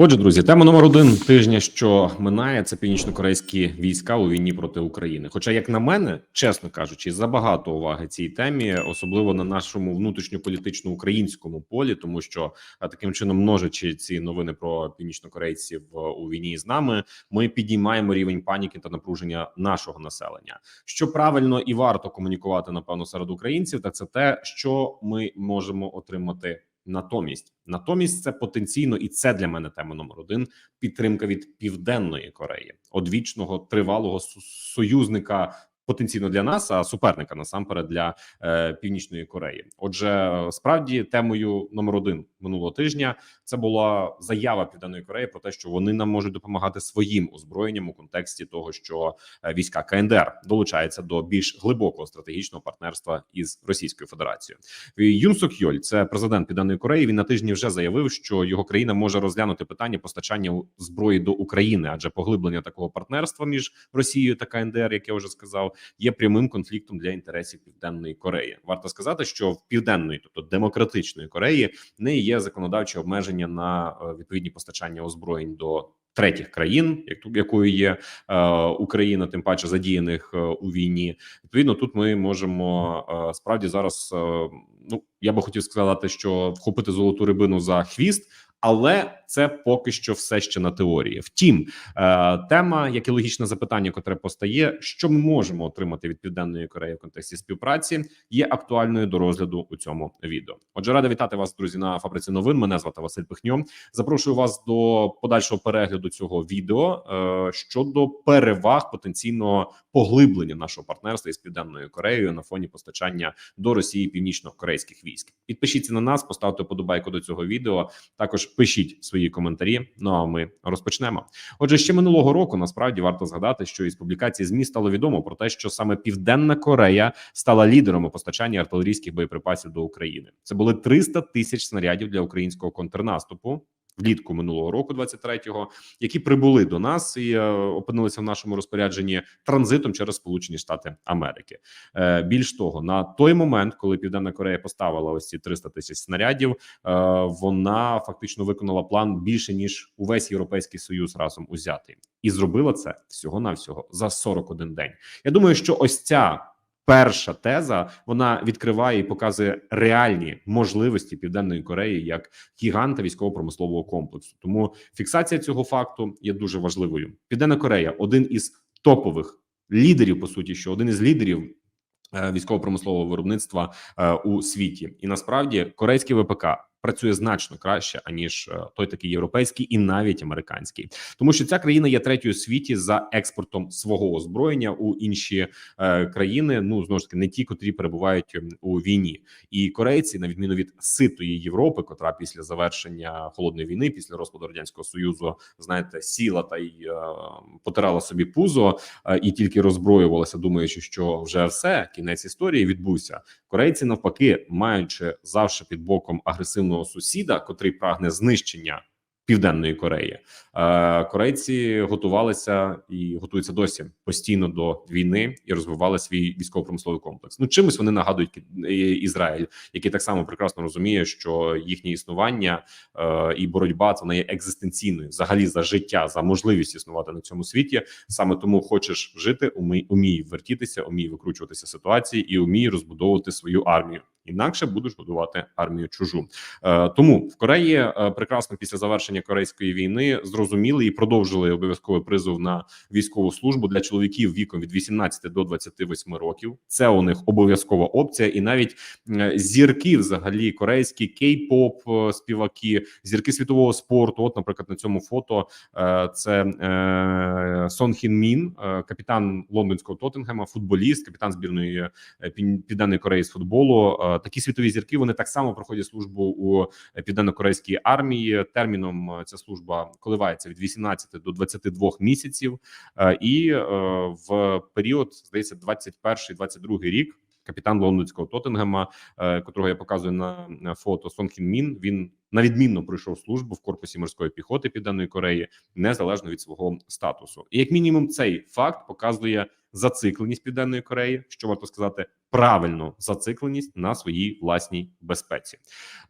Отже, друзі, тема номер один тижня, що минає, це північно-корейські війська у війні проти України. Хоча, як на мене, чесно кажучи, забагато уваги цій темі, особливо на нашому внутрішньополітично українському полі, тому що таким чином, множачи ці новини про північнокорейців е, у війні з нами, ми підіймаємо рівень паніки та напруження нашого населення. Що правильно і варто комунікувати напевно серед українців, так це те, що ми можемо отримати. Натомість, натомість, це потенційно, і це для мене тема номер один: підтримка від південної Кореї, одвічного тривалого союзника. Потенційно для нас, а суперника насамперед для е, північної Кореї. Отже, справді темою номер один минулого тижня це була заява Південної Кореї про те, що вони нам можуть допомагати своїм озброєнням у контексті того, що е, війська КНДР долучаються до більш глибокого стратегічного партнерства із Російською Федерацією. Юн Сок Йоль, це президент Південної Кореї. Він на тижні вже заявив, що його країна може розглянути питання постачання зброї до України, адже поглиблення такого партнерства між Росією та КНДР, як я вже сказав, є прямим конфліктом для інтересів Південної Кореї. Варто сказати, що в південної, тобто демократичної Кореї, не є законодавчі обмеження на е, відповідні постачання озброєнь до. Третіх країн, як якою є е, Україна, тим паче задіяних е, у війні, відповідно, тут ми можемо е, справді зараз. Е, ну я би хотів сказати, що вхопити золоту рибину за хвіст, але це поки що все ще на теорії. Втім, е, тема, як і логічне запитання, котре постає, що ми можемо отримати від південної Кореї в контексті співпраці, є актуальною до розгляду у цьому відео. Отже, радий вітати вас, друзі, на фабриці новин. Мене звати Василь Пихньо. Запрошую вас до подальшого перегляду цього відео е, щодо переваг потенційного поглиблення нашого партнерства із південною Кореєю на фоні постачання до Росії північно-корейських військ. Підпишіться на нас, поставте подобайку до цього відео. Також пишіть свої коментарі. Ну а ми розпочнемо. Отже, ще минулого року насправді варто згадати, що із публікації змі стало відомо про те, що саме Південна Корея стала лідером у постачанні артилерійських боєприпасів до України. Це були 300 тисяч снарядів для українського контрнаступу. Влітку минулого року, 23-го, які прибули до нас і е, опинилися в нашому розпорядженні транзитом через Сполучені Штати Америки. Е, більш того, на той момент, коли Південна Корея поставила ось ці 300 тисяч снарядів, е, вона фактично виконала план більше ніж увесь європейський союз разом узятий, і зробила це всього навсього за 41 день. Я думаю, що ось ця. Перша теза вона відкриває і показує реальні можливості Південної Кореї як гіганта військово-промислового комплексу. Тому фіксація цього факту є дуже важливою. Південна Корея один із топових лідерів, по суті, що один із лідерів е, військово-промислового виробництва е, у світі, і насправді корейське ВПК. Працює значно краще аніж е, той такий європейський і навіть американський, тому що ця країна є третьою світі за експортом свого озброєння у інші е, країни. Ну знову ж таки, не ті, котрі перебувають у війні, і корейці, на відміну від ситої Європи, котра після завершення холодної війни, після розпаду радянського союзу, знаєте, сіла та й е, потирала собі пузо е, і тільки роззброювалася, думаючи, що вже все кінець історії відбувся. Корейці навпаки, маючи завжди під боком агресивного сусіда, котрий прагне знищення. Південної Кореї Е, корейці готувалися і готуються досі постійно до війни і розвивали свій військово-промисловий комплекс. Ну чимось вони нагадують е, Ізраїль, який так само прекрасно розуміє, що їхнє існування е, і боротьба це вона є екзистенційною взагалі за життя, за можливість існувати на цьому світі. Саме тому хочеш жити, умій, умій вертітися, умій викручуватися ситуації і умій розбудовувати свою армію. Інакше будеш будувати армію чужу. Е, тому в Кореї е, прекрасно після завершення корейської війни зрозуміли і продовжили обов'язковий призов на військову службу для чоловіків віком від 18 до 28 років. Це у них обов'язкова опція, і навіть е, зірки, взагалі, корейські кей-поп співаки, зірки світового спорту. От, наприклад, на цьому фото це Сон Хін Мін, капітан лондонського Тоттенгема, футболіст, капітан збірної Південної Кореї з футболу. Е, Такі світові зірки вони так само проходять службу у південно-корейській армії. Терміном е, ця служба коливається від 18 до 22 місяців, Е, і е, в період здається 21-22 рік. Капітан лондонського Тоттенгема, е, котрого я показую на фото Сон Хін Мін. Він на відмінно пройшов службу в корпусі морської піхоти Південної Кореї, незалежно від свого статусу. І як мінімум, цей факт показує зацикленість Південної Кореї, що варто сказати, правильно зацикленість на своїй власній безпеці.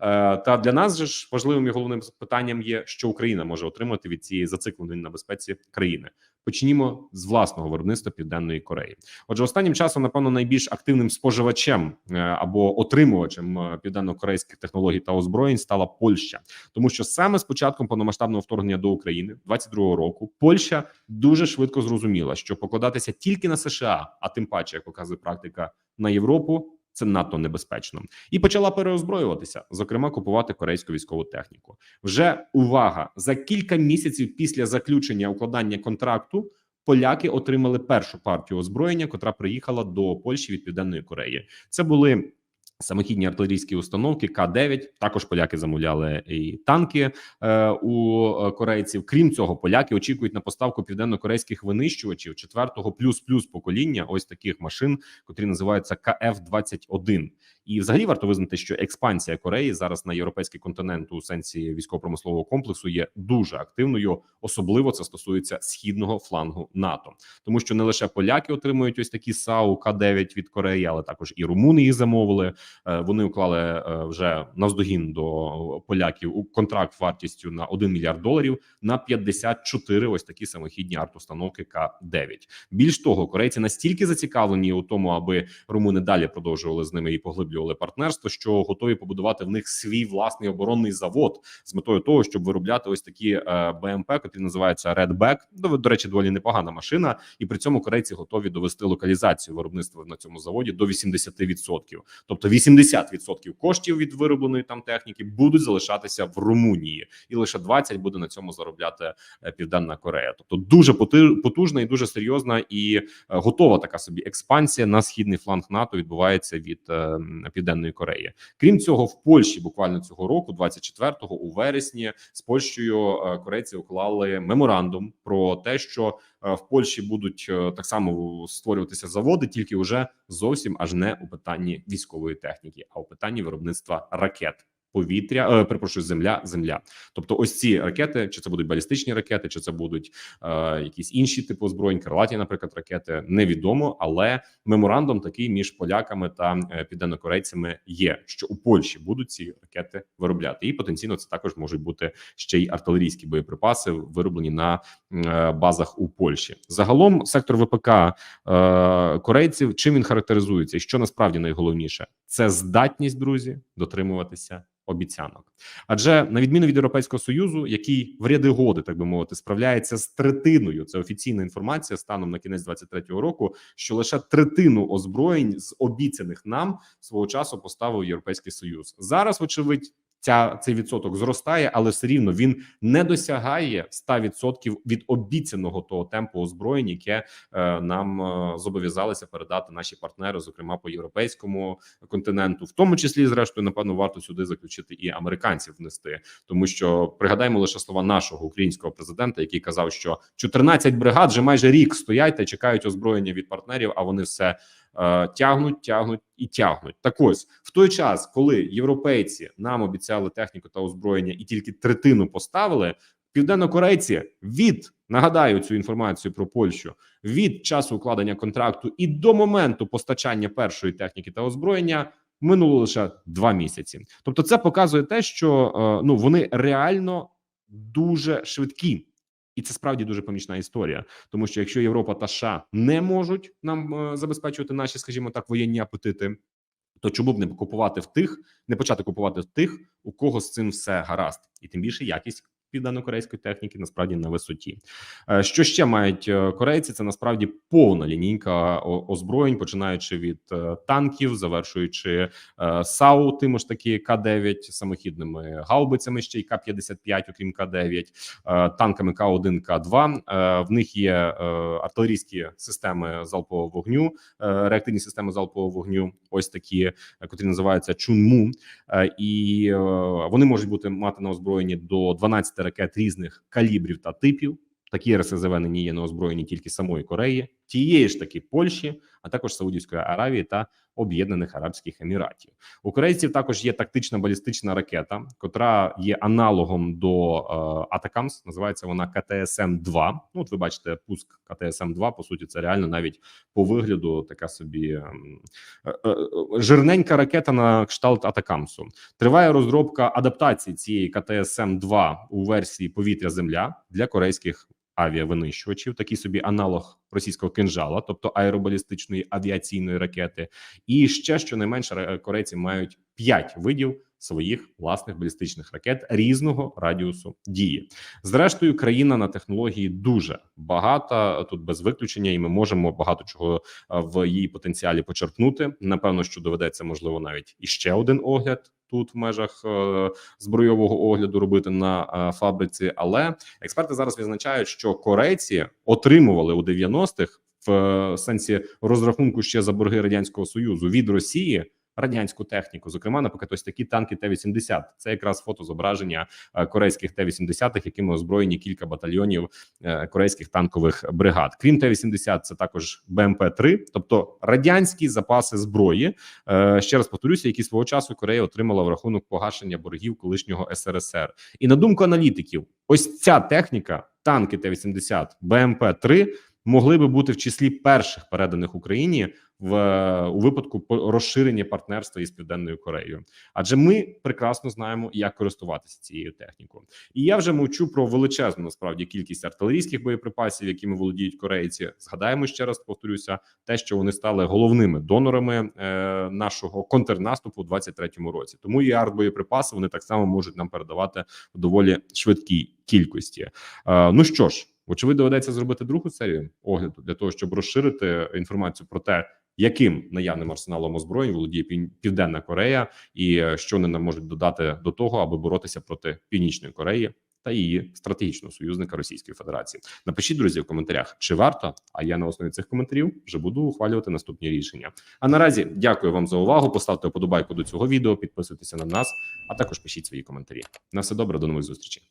Е, Та для нас же ж важливим і головним питанням є, що Україна може отримати від цієї зацикленої на безпеці країни. Почнімо з власного виробництва Південної Кореї. Отже, останнім часом, напевно, найбільш активним споживачем е, або отримувачем е, південно-корейських технологій та озброєнь стала Польща, тому що саме з початком повномасштабного вторгнення до України 22-го року Польща дуже швидко зрозуміла, що покладатися тільки на США, а тим паче, як показує практика, на Європу. Це надто небезпечно, і почала переозброюватися, зокрема купувати корейську військову техніку. Вже увага за кілька місяців після заключення укладання контракту. Поляки отримали першу партію озброєння, котра приїхала до Польщі від Південної Кореї. Це були самохідні артилерійські установки К-9. Також поляки замовляли і танки е, у е, корейців. Крім цього, поляки очікують на поставку південно-корейських винищувачів четвертого плюс плюс покоління. Ось таких машин, котрі називаються КФ-21. І взагалі варто визнати, що експансія Кореї зараз на європейський континент у сенсі військово-промислового комплексу є дуже активною. Особливо це стосується східного флангу НАТО, тому що не лише поляки отримують ось такі САУ К-9 від Кореї, але також і румуни їх замовили. Е, Вони уклали е, вже навздогін до поляків у контракт вартістю на 1 мільярд доларів на 54 ось такі самохідні артустановки К-9. Більш того, корейці настільки зацікавлені у тому, аби румуни далі продовжували з ними і поглиблювали партнерство, що готові побудувати в них свій власний оборонний завод з метою того, щоб виробляти ось такі е, БМП, які називаються Redback. До, до речі, доволі непогана машина, і при цьому корейці готові довести локалізацію виробництва на цьому заводі до 80%. Тобто 80% коштів від виробленої там техніки будуть залишатися в Румунії, і лише 20% буде на цьому заробляти е, Південна Корея. Тобто дуже потужна і дуже серйозна і е, готова така собі експансія на східний фланг НАТО відбувається від Південної Кореї. Крім цього, в Польщі буквально цього року, 24-го, у вересні, з Польщею е, корейці уклали меморандум про те, що е, в Польщі будуть е, так само створюватися заводи, тільки вже зовсім аж не у питанні військової техніки, а у питанні виробництва ракет. Повітря, е, перепрошую, земля, земля. Тобто, ось ці ракети, чи це будуть балістичні ракети, чи це будуть е, якісь інші типу озброєнь, крилаті, наприклад, ракети, невідомо. Але меморандум такий між поляками та е, південнокорейцями є, що у Польщі будуть ці ракети виробляти, і потенційно це також можуть бути ще й артилерійські боєприпаси, вироблені на е, базах у Польщі. Загалом сектор ВПК е, корейців чим він характеризується, і що насправді найголовніше це здатність, друзі, дотримуватися обіцянок. Адже на відміну від Європейського союзу, який в ряди годи, так би мовити, справляється з третиною. Це офіційна інформація станом на кінець 23-го року, що лише третину озброєнь з обіцяних нам свого часу поставив Європейський Союз. Зараз, вочевидь. Ця цей відсоток зростає, але все рівно він не досягає 100% від обіцяного того темпу озброєнь, яке е, нам е, зобов'язалися передати наші партнери, зокрема по європейському континенту, в тому числі, зрештою, напевно, варто сюди заключити і американців внести, тому що пригадаємо лише слова нашого українського президента, який казав, що 14 бригад вже майже рік стоять та чекають озброєння від партнерів, а вони все тягнуть, тягнуть і тягнуть. Так ось в той час, коли європейці нам обіцяли техніку та озброєння, і тільки третину поставили. Південнокорейці від нагадаю цю інформацію про Польщу від часу укладення контракту і до моменту постачання першої техніки та озброєння минуло лише два місяці. Тобто, це показує те, що е, ну вони реально дуже швидкі. І це справді дуже помічна історія, тому що якщо Європа та США не можуть нам е, забезпечувати наші, скажімо так, воєнні апетити, то чому б не купувати в тих, не почати купувати в тих, у кого з цим все гаразд, і тим більше якість південно-корейської техніки насправді на висоті. Е, Що ще мають е, корейці? Це насправді повна лінійка озброєнь, починаючи від е, танків, завершуючи САУ, тими ж таки К-9, самохідними гаубицями, ще й К-55, окрім К-9, е, танками К-1, К-2. Е, В них є артилерійські системи залпового вогню, реактивні системи залпового вогню, ось такі, котрі називаються Чунму. І вони можуть бути мати на озброєнні до 12 ракет різних калібрів та типів. Такі РСЗВ нині є на озброєнні тільки самої Кореї. Тієї ж таки Польщі, а також Саудівської Аравії та Об'єднаних Арабських Еміратів. У корейців також є тактична балістична ракета, котра є аналогом до е, Атакамс. Називається вона КТСМ 2 Ну, от ви бачите, пуск КТСМ 2 По суті, це реально навіть по вигляду така собі ем, е, е, жирненька ракета на кшталт Атакамсу. Триває розробка адаптації цієї КТСМ 2 у версії повітря-земля для корейських авіавинищувачів, такий собі аналог російського кинжала, тобто аеробалістичної авіаційної ракети. І ще щонайменше ре- корейці мають 5 видів своїх власних балістичних ракет різного радіусу дії. Зрештою, країна на технології дуже багата тут без виключення, і ми можемо багато чого е, в її потенціалі почерпнути. Напевно, що доведеться можливо навіть іще один огляд тут в межах е, збройового огляду робити на е, фабриці. Але експерти зараз відзначають, що корейці отримували у 90-х в е, сенсі розрахунку ще за борги радянського союзу від Росії. Радянську техніку, зокрема, наприклад, ось такі танки Т-80. Це якраз фотозображення е, корейських Т-80, якими озброєні кілька батальйонів е, корейських танкових бригад. Крім Т-80, це також БМП-3, тобто радянські запаси зброї. Е, Ще раз повторюся, які свого часу Корея отримала в рахунок погашення боргів колишнього СРСР. І на думку аналітиків, ось ця техніка, танки Т-80, БМП-3 могли би бути в числі перших переданих Україні в у випадку розширення партнерства із південною Кореєю, адже ми прекрасно знаємо, як користуватися цією технікою. І я вже мовчу про величезну насправді кількість артилерійських боєприпасів, якими володіють корейці. Згадаємо ще раз, повторюся, те, що вони стали головними донорами е, нашого контрнаступу у 23-му році. Тому і артбоєприпаси вони так само можуть нам передавати в доволі швидкій кількості. Е, ну що ж, очевидно, доведеться зробити другу серію огляду для того, щоб розширити інформацію про те, яким наявним арсеналом озброєнь володіє Пів- Південна Корея, і е, що вони нам можуть додати до того, аби боротися проти Північної Кореї та її стратегічного союзника Російської Федерації. Напишіть, друзі, в коментарях, чи варто. А я на основі цих коментарів вже буду ухвалювати наступні рішення. А наразі дякую вам за увагу. Поставте вподобайку до цього відео, підписуйтеся на нас, а також пишіть свої коментарі. На все добре, до нових зустрічей.